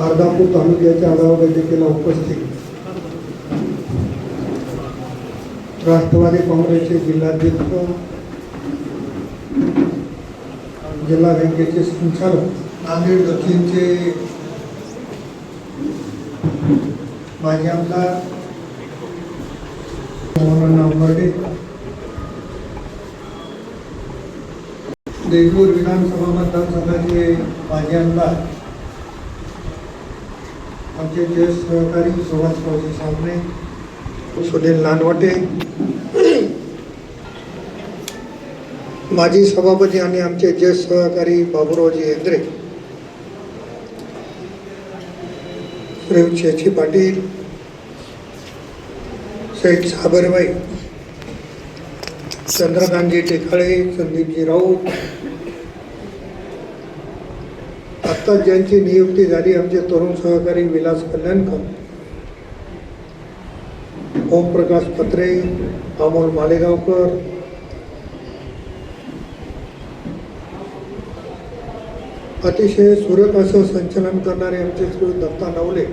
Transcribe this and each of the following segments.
अर्धापूर तालुक्याच्या आढावा बैठकीला उपस्थित राष्ट्रवादी काँग्रेसचे जिल्हाध्यक्ष जिल्हा बँकेचे संचालक नांदेड दक्षिणचे माजी आमदार मोहनअण्णा उमर्डे देगलूर विधानसभा मतदारसंघाचे माजी आमदार आमचे ज्येष्ठ सहकारी सुभाषरावजी सामने सुनील नानवटे माजी सभापती आणि आमचे ज्येष्ठ सहकारी बाबूरावजी हेंद्रे श्री शेची पाटील शहीद साबरबाई चंद्रकांतजी टेकाळे संदीपजी राऊत आत्ता ज्यांची नियुक्ती झाली आमचे तरुण सहकारी विलास कल्याणकर ओमप्रकाश पत्रे अमोल मालेगावकर अतिशय सुरेख असं संचलन करणारे आमचे श्री दत्ता नवले.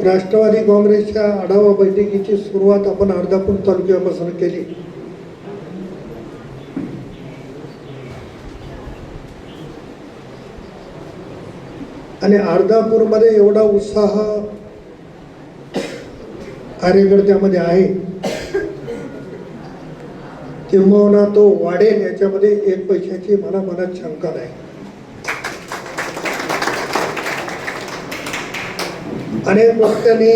राष्ट्रवादी काँग्रेसच्या आढावा बैठकीची सुरुवात आपण अर्धापूर तालुक्यापासून केली. आणि अर्धापूरमध्ये एवढा उत्साह कार्यकर्त्यामध्ये आहे किंबहुना तो वाढेल याच्यामध्ये एक पैशाची मला मनात शंका नाही. अनेक वक्त्यांनी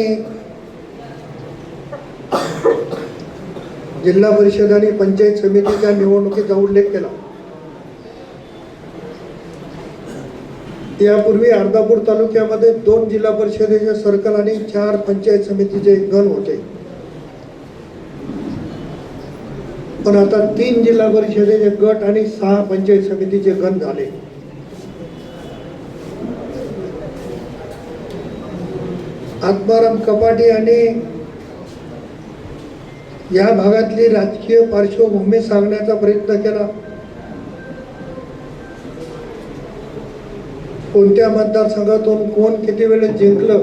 जिल्हा परिषद आणि पंचायत समितीच्या निवडणुकीचा उल्लेख केला. यापूर्वी अर्धापूर तालुक्यामध्ये दोन जिल्हा परिषदेचे सर्कल आणि चार पंचायत समितीचे गण होते. पण आता तीन जिल्हा परिषदेचे गट आणि सहा पंचायत समितीचे गण झाले. आत्माराम कपाटी आणि या भागातली राजकीय पार्श्वभूमी सांगण्याचा प्रयत्न केला. कोणत्या मतदारसंघातून कोण किती वेळेस जिंकलं?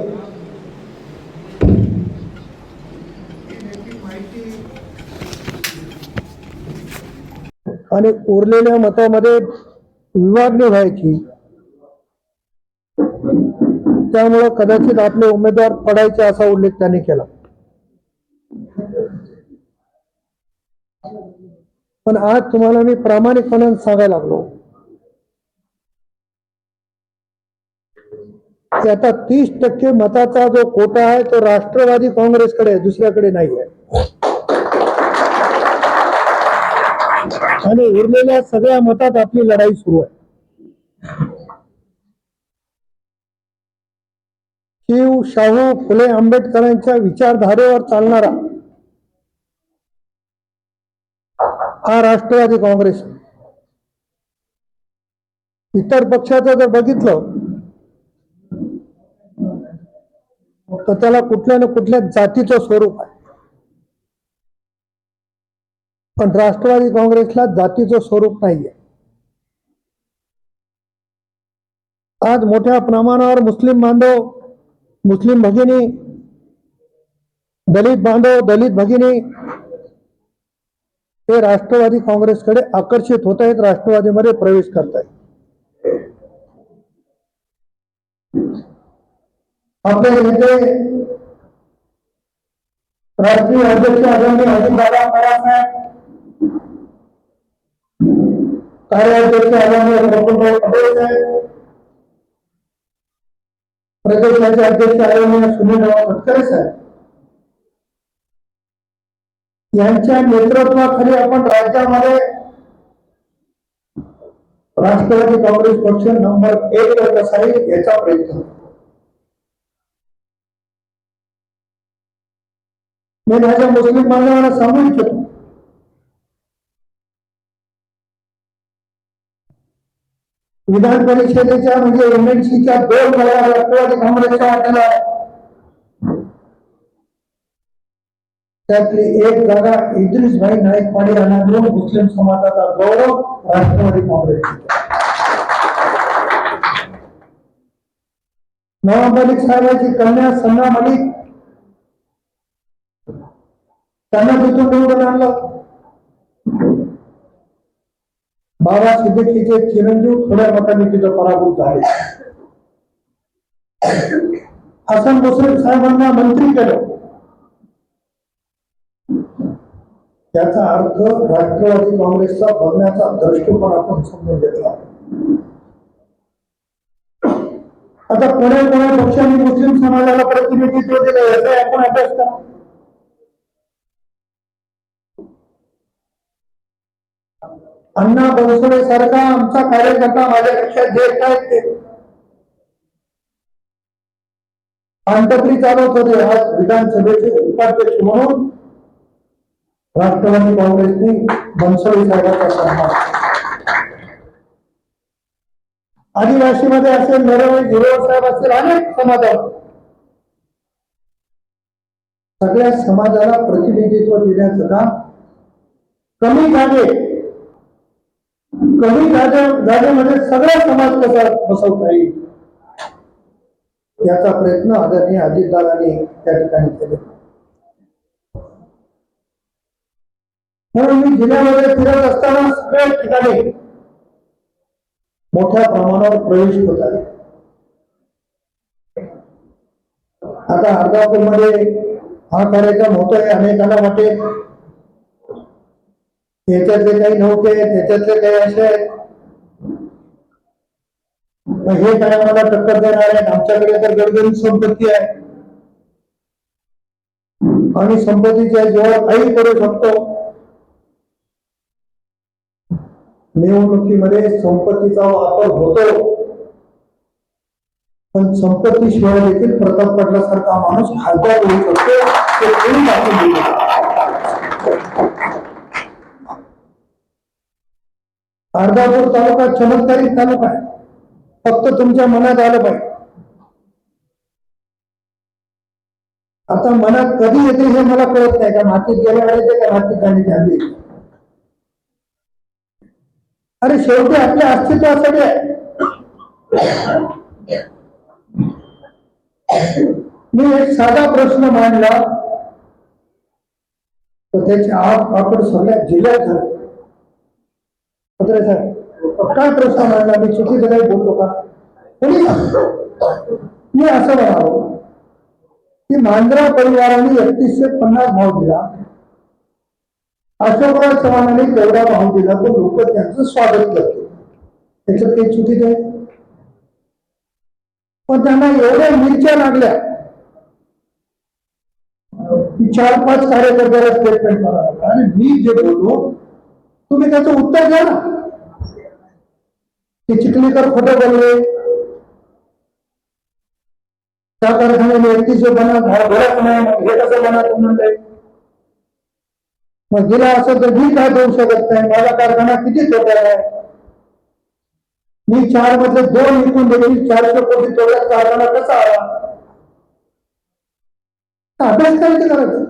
आणि उरलेल्या मतामध्ये विभागणी व्हायची त्यामुळं कदाचित आपले उमेदवार पडायचे असा उल्लेख त्यांनी केला. पण आज तुम्हाला मी प्रामाणिकपणे सांगायला लागलो. की आता तीस टक्के मताचा जो कोटा आहे तो राष्ट्रवादी काँग्रेसकडे आहे दुसऱ्याकडे नाही आहे. आणि उरलेल्या सगळ्या मतात आपली लढाई सुरू आहे. शिव शाहू फुले आंबेडकरांच्या विचारधारेवर चालणारा हा राष्ट्रवादी काँग्रेस इतर पक्षाचं जर बघितलं तर त्याला कुठल्या ना कुठल्या जातीचं स्वरूप आहे. पण राष्ट्रवादी काँग्रेसला जातीचं स्वरूप नाहीये. आज मोठ्या प्रमाणावर मुस्लिम बांधव मुस्लिम भगिनी दलित बांधव दलित भगिनी हे राष्ट्रवादी काँग्रेसकडे आकर्षित होत आहेत राष्ट्रवादीमध्ये प्रवेश करत आहेत. आपले नेते राष्ट्रीय अध्यक्ष आदरणीय अजितदादा पवार साहेब कार्याध्यक्ष आदरणीय प्रफुल्लभाई पटेल साहेब प्रदेशाचे अध्यक्ष आदरणीय सुनीलराव तटकरे साहेब. यांच्या नेतृत्वाखाली आपण राज्यामध्ये राष्ट्रवादी काँग्रेस पक्ष नंबर एक वर कसा याचा प्रयत्न मी माझ्या मुस्लिम बांधवांना सांगू इच्छितो विधान परिषदेच्या म्हणजे एमएनसीच्या दोन वेळा राष्ट्रवादी काँग्रेसच्या वाट्याला त्यातली एक जागा इद्रिसभाई नाईक पाडी यांना देऊन मुस्लिम समाजाचा गौरव राष्ट्रवादी काँग्रेस नवाब मलिक साहेबांची कन्या सन्ना मलिक त्यांना तिथून निवडून आणलं? बाबा सिद्दीकीचे चिरंजीव थोड्या मताने तिथं पराभूत झाले. हसन मुश्रीफ साहेबांना मंत्री केलं. त्याचा अर्थ राष्ट्रवादी काँग्रेसचा बघण्याचा दृष्टिकोन आपण समजून घेतला. आता कोण्या कोण्या पक्षाने मुस्लिम समाजाला प्रतिनिधित्व दिलं याचा आपण अभ्यास करा. अण्णा बनसोडे सारखा आमचा कार्यकर्ता माझ्यापेक्षा ज्येष्ठ आहेत ते. पानटपरी चालवत होते आज विधानसभेचे उपाध्यक्ष म्हणून. राष्ट्रवादी काँग्रेसनी बनसोडे साहेबांचा सन्मान. आदिवासीमध्ये असेल नरवणे झिरोळ साहेब असेल अनेक समाज सगळ्या समाजाला प्रतिनिधित्व देण्याचं काम कमी जागे कमी जागा जागेमध्ये सगळा समाज कसा बसवता येईल? याचा प्रयत्न आदरणीय अजितदादांनी त्या ठिकाणी केले. म्हणून मी जिल्ह्यामध्ये फिरत असताना सगळ्या ठिकाणी मोठ्या प्रमाणावर प्रवेश होत आहे. आता अर्धापूरमध्ये हा कार्यक्रम होतोय अनेकांना वाटेल. याच्यातले काही नव्हते त्याच्यातले काही असे. आहेत हे काय मला टक्कर देणार आहेत? आमच्याकडे तर गडगडीत संपत्ती आहे. आणि संपत्तीच्या जेव्हा काही करू शकतो. निवडणुकीमध्ये संपत्तीचा वापर होतो. पण संपत्ती शिवाय देखील प्रताप पडल्यासारखा माणूस खासदार होऊ शकतो ते कोणी दाखवून देऊ शकतो. अर्धापूर तालुका चमत्कारिक तालुका आहे. फक्त तुमच्या मनात आलं पाहिजे. आता मनात कधी येते हे मला कळत नाही का मातीत गेल्यावर येते का मातीत जाण्याची आधी अरे शेवटी आपल्या अस्तित्वासाठी आहे. मी एक साधा प्रश्न मांडला. तर त्याचे आप आपण सगळ्या जिल्ह्यात झालं. पत्रे साहेब काय प्रश्न मांडला? मी चुकीचं काही बोलतो का? कोणी मी असं म्हणालो की मांजरा परिवाराने एकतीसशे पन्नास भाव दिला. अशोकराव चव्हाणांनी तेवढा भाव दिला. तो लोक त्यांचं स्वागत करतो त्याच्यात काही चुकीचं आहे? पण त्यांना एवढ्या मिरच्या लागल्या की चार पाच कार्यकर्त्याला स्टेटमेंट करावं आणि मी जे बोललो तुम्ही त्याचं उत्तर द्या ना. ते चिखलीकर खोटं बोलले. त्या कारखान्याने एकतीसशे पन्नास भरत नाही मग हे कसं बनत म्हणताय मग गेला असं तर मी काय देऊ शकत नाही? माझा कारखाना किती तोट्यात आहे? मी चारमध्ये दोन विकून देखील चारशे कोटी तोट्यात कारखाना कसा आला? अभ्यास काय करायचं?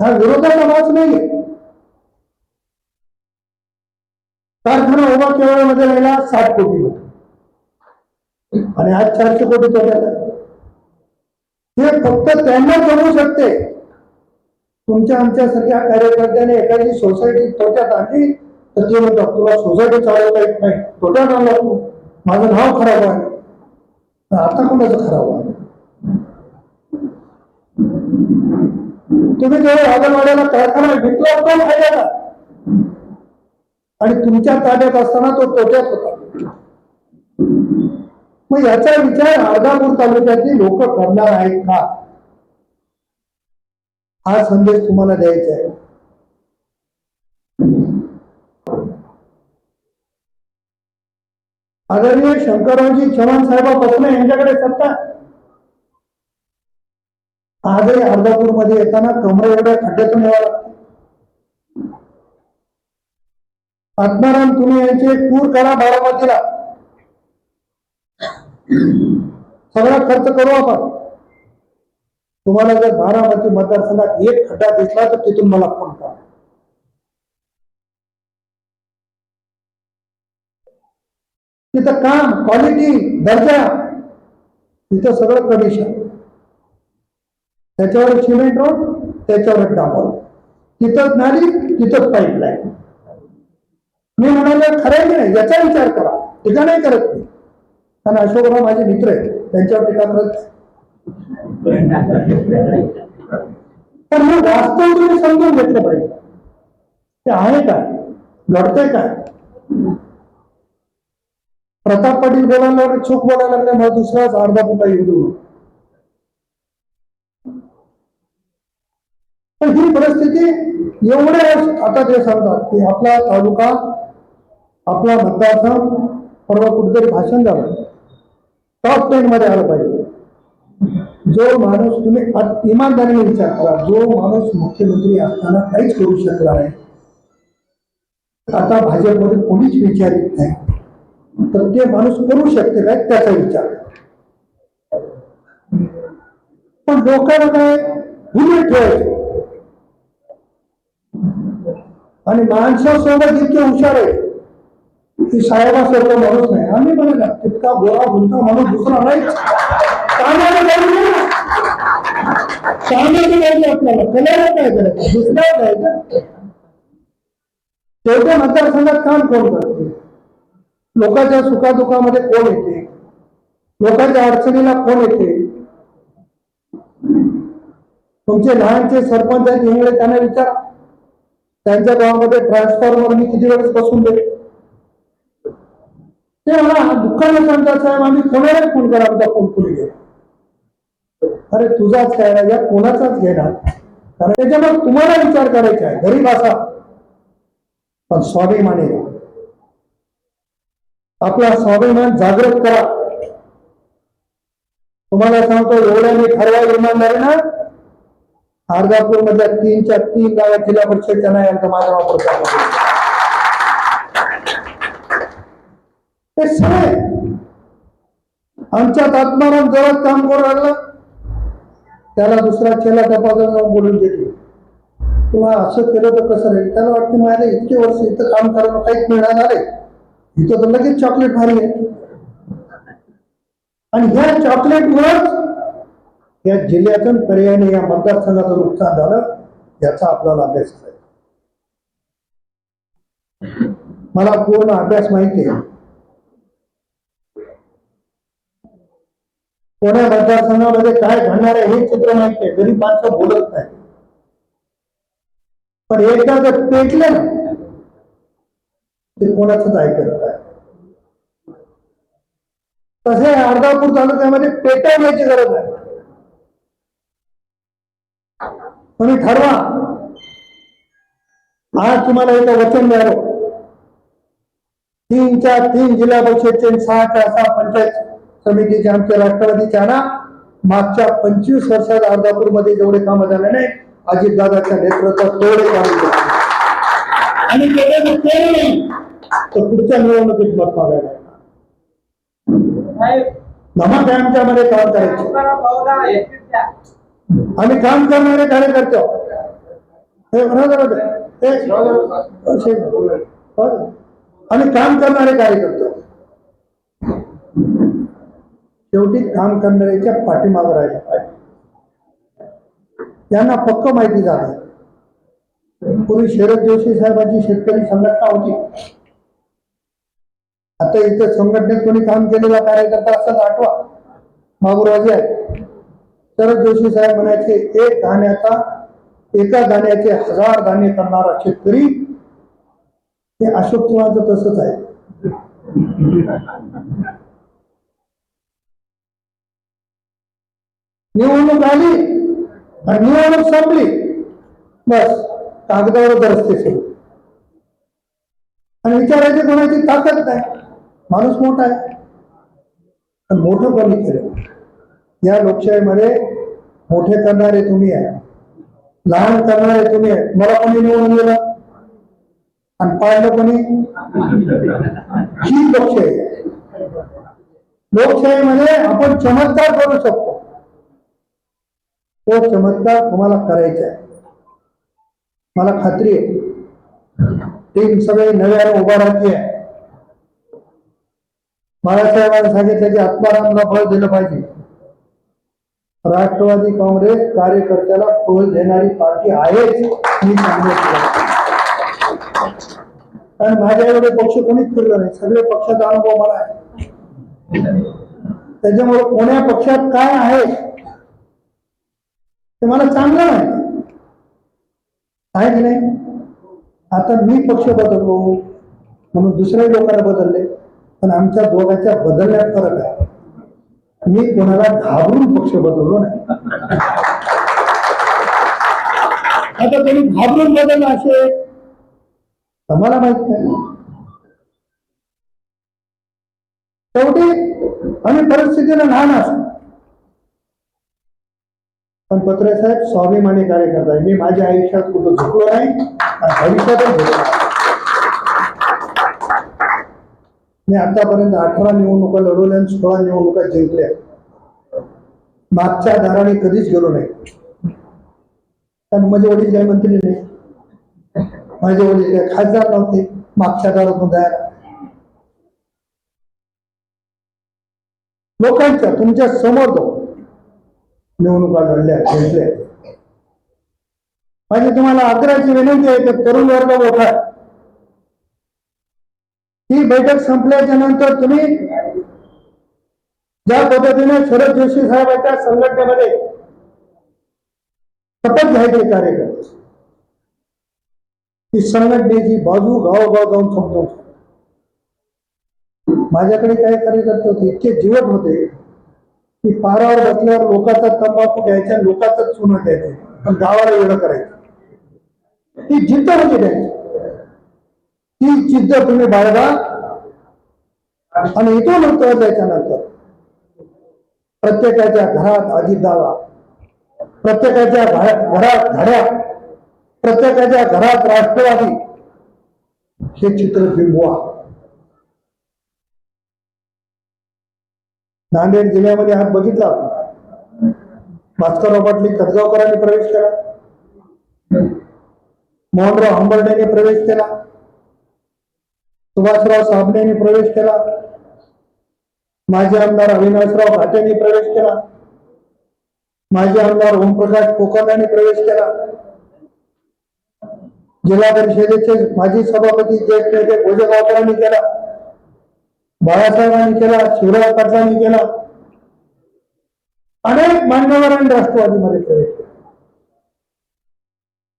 हा विरोधाचा आवाज नाहीये. कारखाना उभा केवळमध्ये राहिला सात कोटी आणि आज चारशे कोटी तोट्यात हे फक्त त्यांना करू शकते. तुमच्या आमच्यासारख्या कार्यकर्त्याने एखादी सोसायटी तोट्यात आणली तर ते म्हणतात तुला सोसायटी चालवता येत नाही. तोट्यात आणला तू. माझं नाव खराब आहे. आता कोणाचं खराब आहे? तुम्ही जेव्हा वादळवाड्याला कारखाना विकला तो फायद्याला आणि तुमच्या ताब्यात असताना तो तोट्यात होता. मग याचा विचार अर्धापूर तालुक्यातली लोक करणार आहेत का? हा संदेश तुम्हाला द्यायचा आहे. आदरणीय शंकररावजी चव्हाण साहेबापासून यांच्याकडे सत्ता. आजही अर्धापूरमध्ये येताना कमरे एवढ्या खड्ड्यातून यावं लागतं. आत्माराम तुम्ही यांचे एक टूर करा बारामतीला. सगळा खर्च करू आपण. तुम्हाला जर बारामती मतदारसंघात एक खड्डा दिसला तर तिथून मला फोन करा. तिथं काम क्वालिटी दर्जा तिथं सगळं कमिशन त्याच्यावर सिमेंट रोड त्याच्यावर डांबर तिथंच नाली तिथंच पाईपलाईन मी म्हणाले खरं की नाही? याचा विचार करा. टीका नाही करत मी. कारण अशोकराव माझे मित्र आहेत. त्यांच्यावर टीका करत. पण तर मग वास्तव तुम्ही समजून घेतलं पाहिजे. ते आहे काय घडतंय काय प्रताप पाटील बोलायला लागले चूक बोलायला लागले मला दुसराच अर्धा पुन्हा येऊ देऊ पण ही परिस्थिती एवढे आता ते सांगतात की आपला तालुका आपला मतदारसंघ परवा कुठेतरी भाषण झालं. टॉप टेनमध्ये आलं पाहिजे. जो माणूस तुम्ही इमानदारीने विचार करा. जो माणूस मुख्यमंत्री असताना काहीच करू शकला नाही. आता भाजपमध्ये कोणीच विचारित नाही. तर ते माणूस करू शकते काय त्याचा विचार. पण लोकांना काय? भुले ठेवायचे. आणि माणसासोबत इतके हुशार आहे की साहेबासारखा माणूस नाही. आम्ही म्हणाला तितका गोरा गुंता माणूस दुसरा नाही. कामाला पाहिजे आपल्याला काय करायचं? दुसऱ्या जायचं शेवटी मतदारसंघात काम कोण करते? लोकांच्या सुखादुखामध्ये कोण येते? लोकांच्या अडचणीला कोण येते? तुमचे लहानचे सरपंच आहेत त्यांना विचारा. त्यांच्या गावामध्ये ट्रान्सफॉर्मर मी किती वेळेस बसून देते ते मला दुःखाने सांगतात साहेब आम्ही कोणाला फोन करा आमचा फोन कुणी घे अरे तुझाच काय या कोणाचाच घेणार कारण त्याच्यामुळे तुम्हाला विचार करायचा आहे गरीब असा. पण स्वाभिमाने आपला स्वाभिमान जागृत करा. तुम्हाला सांगतो एवढ्या मी ठरवा इमानदार ना अर्धापूर मधल्या तीनच्या तीन गावात जिल्हा परिषदच्या नाही यांचा माझा वापर ते सगळे. आमच्यात आत्माराम जवळ काम करू लागला. त्याला दुसरा चेला तपासून जाऊन बोलून देते किंवा असं केलं तर कसं राहील? त्याला वाटतं माझ्या इतके वर्ष इथं काम करायला काहीच मिळणार आहे इथं तर लगेच चॉकलेट भारी आहे. आणि ह्या चॉकलेटवर या जिल्ह्यातून पर्यायाने या मतदारसंघाचं नुकसान झालं याचा आपल्याला अभ्यास करायचा. मला पूर्ण अभ्यास माहिती आहे. कोण्या मतदारसंघामध्ये काय घडणार आहे हे चित्र माहिती आहे गरीब माणसं बोलत नाही. पण एकदा जर पेटलं ना ते कोणाचंच ऐकत नाही. तसे अर्धापूर तालुक्यामध्ये पेटवण्याची गरज आहे तुम्ही ठरवा. आज तुम्हाला इथं वचन मिळालं. तीनच्या तीन जिल्हा परिषदचे सहाच्या सहा पंचायत समितीचे आमच्या राष्ट्रवादीच्या ना मागच्या पंचवीस वर्षात अर्धापूरमध्ये जेवढे कामं झाले नाही अजितदादाच्या नेतृत्वात तेवढे काम आणि तर नाही तर पुढच्या निवडणुकीत मत मागायला नमक आमच्यामध्ये काम करायचे. आम्ही काम करणारे कार्यकर्ते आणि हे बरोबर आहे. काम करणारे कार्यकर्ते आहोत. शेवटी काम करणाऱ्याच्या पाठीमागं राहायला पाहिजे. त्यांना पक्क माहिती झालं. पूर्वी शरद जोशी साहेबांची शेतकरी संघटना होती. आता इथे संघटनेत कोणी काम केलेला कार्यकर्ता असं आठवा. मागुराजी आहे शरद जोशी साहेब म्हणायचे एक धान्याचा एका धान्याचे हजार धान्य करणारा शेतकरी हे अशोक चव्हाणचं तसंच आहे. निवडणूक आली आणि निवडणूक संपली. बस कागदावर रस्ते सुरू. आणि विचारायची कोणाची ताकद नाही. माणूस मोठा आहे. पण मोठं कोणी केलं? या लोकशाहीमध्ये मोठे करणारे तुम्ही आहे. लहान करणारे तुम्ही आहे. मला कोणी निवडून दिलं? आणि पाहिलं कोणी? ही लोकशाही आहे. लोकशाहीमध्ये आपण चमत्कार करू शकतो. तो चमत्कार तुम्हाला करायचा आहे. मला खात्री आहे. टीम सगळे नव्याने उभा राहते आहे. बाळासाहेबांनी सांगितलं की आत्मारामला फळ दिलं पाहिजे. राष्ट्रवादी काँग्रेस कार्यकर्त्याला फळ देणारी पार्टी आहेच मी सांगितलं कारण माझ्या एवढे पक्ष कोणीच फिरलं नाही. सगळे पक्षाचा अनुभव मला आहे. त्याच्यामुळे कोण्या पक्षात काय आहे ते मला चांगलं माहिती आहे की नाही आता मी पक्ष बदललो म्हणून दुसऱ्या लोकांना बदलले पण आमच्या दोघांच्या बदलण्यात फरक आहे. मी कोणाला घाबरून पक्ष बदललो नाही. आता कोणी घाबरून बदललं असे? आम्हाला माहीत नाही. शेवटी आम्ही परिस्थितीला लहान असतो. पण पत्रे साहेब स्वाभिमानी कार्यकर्ता आहे मी माझ्या आयुष्यात कुठं झुकलो नाही आणि भविष्यातच झुकलो मी आतापर्यंत अठरा निवडणुका लढवल्या आणि सोळा निवडणुका जिंकल्या. मागच्या दाराने कधीच गेलो नाही. कारण माझे वडील काही मंत्री नाही. माझे वडील काही खासदार नव्हते. मागच्या दारातून जायला. लोकांच्या तुमच्यासमोर जाऊन निवडणुका लढल्या जिंकल्या माझी म्हणजे तुम्हाला आग्रहाची विनंती आहे की तरुण वर्ग मोठा ही बैठक संपल्याच्या नंतर तुम्ही ज्या पद्धतीने शरद जोशी साहेबांच्या संघटनेमध्ये शपथ घ्यायचे कार्यकर्ते ती संघटनेची बाजू गावोगाव जाऊन समजावून माझ्याकडे काय कार्यकर्ते होते इतके जीवन होते. की पारावर बसल्यावर लोकांचा तंबाखू घ्यायचा लोकांचं चुना द्यायचं. पण गावाला एवढं करायचं. ती जिद्द होती द्यायची ती जिद्द तुम्ही बाळगा. आणि इथून उत्तर त्याच्यानंतर प्रत्येकाच्या घरात अजितदादा प्रत्येकाच्या घरात घड्या प्रत्येकाच्या घरात राष्ट्रवादी. हे चित्र बिंबवा. नांदेड जिल्ह्यामध्ये हा बघितला. आपण. भास्करराव पाटली खतगावकरांनी प्रवेश केला. मोहनराव हंबर्डेने प्रवेश केला. सुभाषराव साबणेने प्रवेश केला. माजी आमदार अविनाशराव घाटेने प्रवेश केला. माजी आमदार ओमप्रकाश कोकर्णाने प्रवेश केला. जिल्हा परिषदेचे माजी सभापती ज्येष्ठ नेते भोजेगावकरांनी केला. बाळासाहेबांनी केला शिवराज पाटलांनी केला. अनेक मान्यवरांनी राष्ट्रवादीमध्ये प्रवेश केला.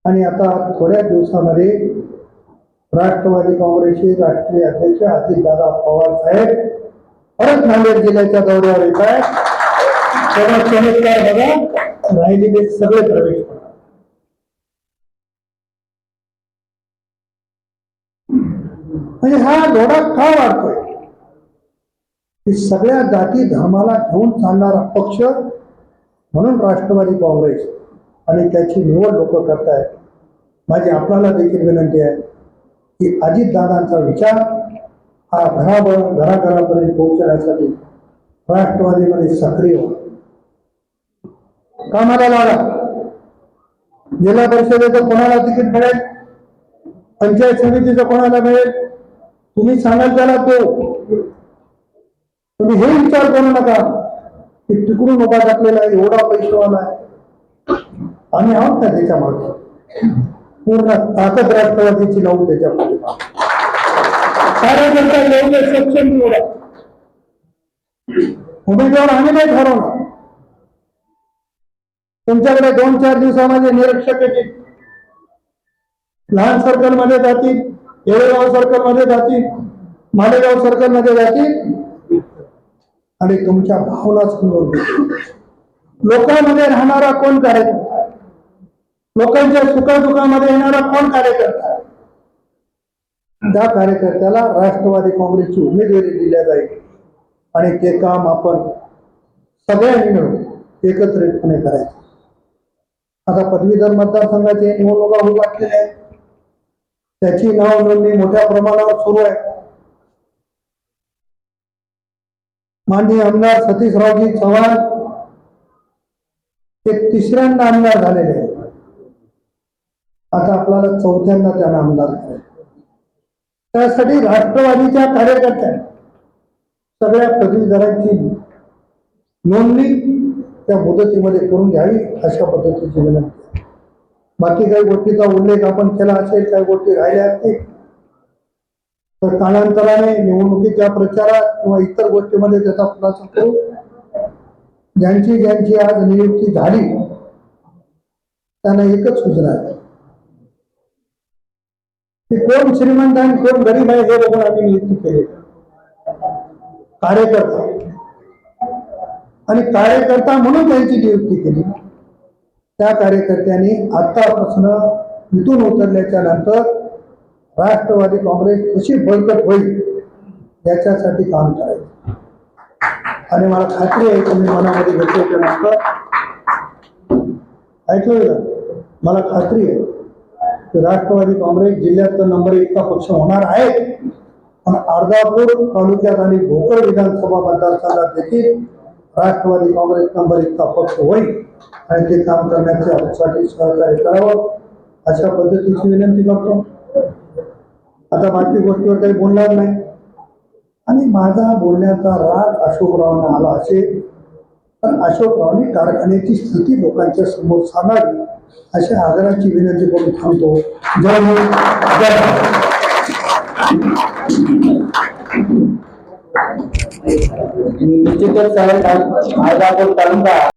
आणि आता थोड्या दिवसामध्ये राष्ट्रवादी काँग्रेसचे राष्ट्रीय अध्यक्ष अजितदादा पवार साहेब परत नांदेड जिल्ह्याच्या दौऱ्यावर येत आहेत. तेव्हा चमत्कार बघा राहिलेले सगळे प्रवेश म्हणजे हा लोढा का वाढतोय? सगळ्या जाती धर्माला घेऊन चालणारा पक्ष म्हणून राष्ट्रवादी काँग्रेस आणि त्याची निवड लोक करतायत. माझी आपल्याला देखील विनंती आहे की अजितदादांचा विचार हा घराभर घराघरापर्यंत पोहोचण्यासाठी राष्ट्रवादीमध्ये सक्रिय कामाला लागा जिल्हा परिषदेचं कोणाला तिकीट मिळेल? पंचायत समितीचं कोणाला मिळेल? तुम्ही सांगाल त्याला तो. तुम्ही हे विचार करू नका. की तिकडून उभा टाकलेला आहे, एवढा पैशावाला आहे. आम्ही आहोत ना त्याच्यामागे पूर्ण ताकद राष्ट्रवादीची लावून त्याच्यामागे कार्यकर्ता एवढे सक्षम निवडा उमेदवार आम्ही नाही ठरवणार. तुमच्याकडे दोन चार दिवसामध्ये निरीक्षक येतील. लहान सर्कलमध्ये जातील येळेगाव सर्कलमध्ये जातील मालेगाव सर्कलमध्ये जातील. आणि तुमच्या भावनाच लोकांमध्ये राहणारा कोण कार्यकर्ता? लोकांच्या सुखादुखामध्ये येणारा कोण कार्यकर्ता? आहे? त्या कार्यकर्त्याला राष्ट्रवादी काँग्रेसची उमेदवारी दिल्या जाईल. आणि ते काम आपण सगळ्यांनी मिळून एकत्रितपणे करायचं. आता पदवीधर मतदारसंघाचे निवडणुका होऊ लागलेल्या आहेत. त्याची नाव नोंदणी मोठ्या प्रमाणावर सुरू आहे. माननीय आमदार सतीशरावजी चव्हाण ते तिसऱ्यांदा आमदार झालेले आहेत आता आपल्याला चौथ्यांदा त्यांना आमदार करायचं त्यासाठी राष्ट्रवादीच्या कार्यकर्त्या सगळ्या पदवीधरांची नोंदणी त्या मुदतीमध्ये करून घ्यावी अशा पद्धतीची विनंती आहे. बाकी काही गोष्टीचा उल्लेख आपण केला असेल काही गोष्टी राहिल्या असतील तर कालांतराने निवडणुकीच्या प्रचारात किंवा इतर गोष्टीमध्ये त्याचा खुलासा करू ज्यांची ज्यांची आज नियुक्ती झाली त्यांना एकच सूचना आहे. की कोण श्रीमंत आणि कोण गरीब आहे हे बघून आम्ही नियुक्ती केली. कार्यकर्ता. आणि कार्यकर्ता म्हणून त्यांची नियुक्ती केली. त्या कार्यकर्त्यांनी आतापासून इथून उतरल्याच्या नंतर राष्ट्रवादी काँग्रेस कशी बळकट होईल याच्यासाठी काम करायचं. आणि मला खात्री आहे तुम्ही मनामध्ये घेतल्याच्या नंतर ऐकलं का? मला खात्री आहे की राष्ट्रवादी काँग्रेस जिल्ह्यात तर नंबर एकचा पक्ष होणार आहे. पण अर्धापूर तालुक्यात आणि भोकर विधानसभा मतदारसंघात देखील राष्ट्रवादी काँग्रेस नंबर एकचा पक्ष होईल. आणि ते काम करण्यासाठी सहकार्य करावं अशा पद्धतीची विनंती करतो. आता बाकी गोष्टीवर काही बोलणार नाही. आणि माझा बोलण्याचा राग अशोकरावांना आला असेल तर अशोकरावांनी कारखान्याची स्थिती लोकांच्या समोर सांगावी अशा आदराची विनंती करून थांबतो. जय हिंद. जय निश्चितच साहेब आज आपण तालुका